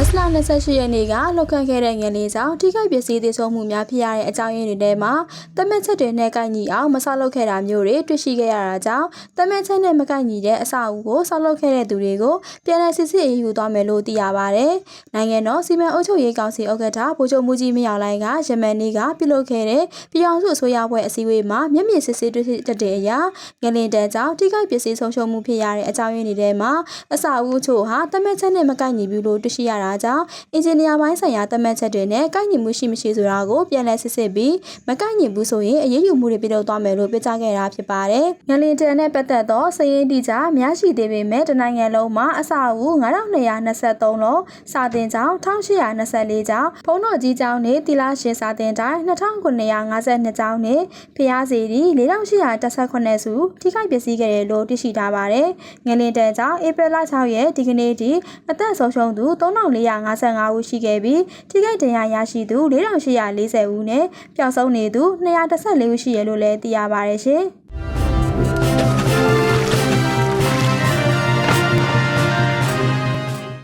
Чесно, 28ရက်နေ့ကလောက်ခတ်ခဲ့တဲ့ငလင်းကြောင့်ထိခိုက်ပစ္စည်းသေးဆုံးမှုများဖြစ်ရတဲ့အကြောင်းရင်းတွေထဲမှာတမက်ချက်တွေနဲ့ကိုက်ညီအောင်မဆောက်လုပ်ခဲ့တာမျိုးတွေတွေ့ရှိခဲ့ရတာကြောင့်တမက်ချက်နဲ့မကိုက်ညီတဲ့အဆောက်အဦကိုဆောက်လုပ်ခဲ့တဲ့သူတွေကိုပြန်လည်စစ်ဆေးအရေးယူသွားမယ်လို့သိရပါဗျ။နိုင်ငံတော်စီမံအုပ်ချုပ်ရေးကောင်စီဥက္ကဋ္ဌဗိုလ်ချုပ်မှုကြီးမင်းအောင်လှိုင်ကယမန်နေ့ကပြုလုပ်ခဲ့တဲ့ပြည်အောင်စုအစိုးရဘွဲ့အစည်းအဝေးမှာမျက်မြင်စစ်ဆေးတွေ့ရှိတဲ့အရာငလင်းတန်းကြောင့်ထိခိုက်ပစ္စည်းဆုံးရှုံးမှုဖြစ်ရတဲ့အကြောင်းရင်းတွေထဲမှာအဆောက်အဦချို့ဟာတမက်ချက်နဲ့မကိုက်ညီဘူးလို့တွေ့ရှိရတာကြောင့်အင်ဂျင်နီယာပိုင်းဆိုင်ရာတမတ်ချက်တွေနဲ့ကိုက်ညီမှုရှိမရှိဆိုတာကိုပြန်လည်စစ်ဆေးပြီးမကိုက်ညီဘူးဆိုရင်အရေးယူမှုတွေပြုလုပ်သွားမယ်လို့ပြောကြားခဲ့တာဖြစ်ပါတယ်။ငလင်တန်နဲ့ပတ်သက်သောစည်ရင်းတိကျများရှိသေးပေမဲ့တနိုင်ငံလုံးမှာအဆောက်အဦ9223လုံးစာတင်ကျောင်း1824ကျောင်းဖုံးတော်ကြီးကျောင်းနဲ့တီလာရှင်စာတင်တိုင်း2952ကျောင်းနဲ့ဖျားစီဒီ4818စုထိခိုက်ပျက်စီးခဲ့တယ်လို့သိရှိထားပါတယ်။ငလင်တန်ကျောင်းဧပြီလ6ရက်ဒီကနေ့ထိအသက်ဆုံးရှုံးသူ3455ဦးရှိခဲ့ပြီးထိခိုက်ဒဏ်ရာရရှိသူ4840ဦးနဲ့ပျောက်ဆုံးနေသူ214ဦးရှိရလို့လည်းသိရပါတယ်ရှင်။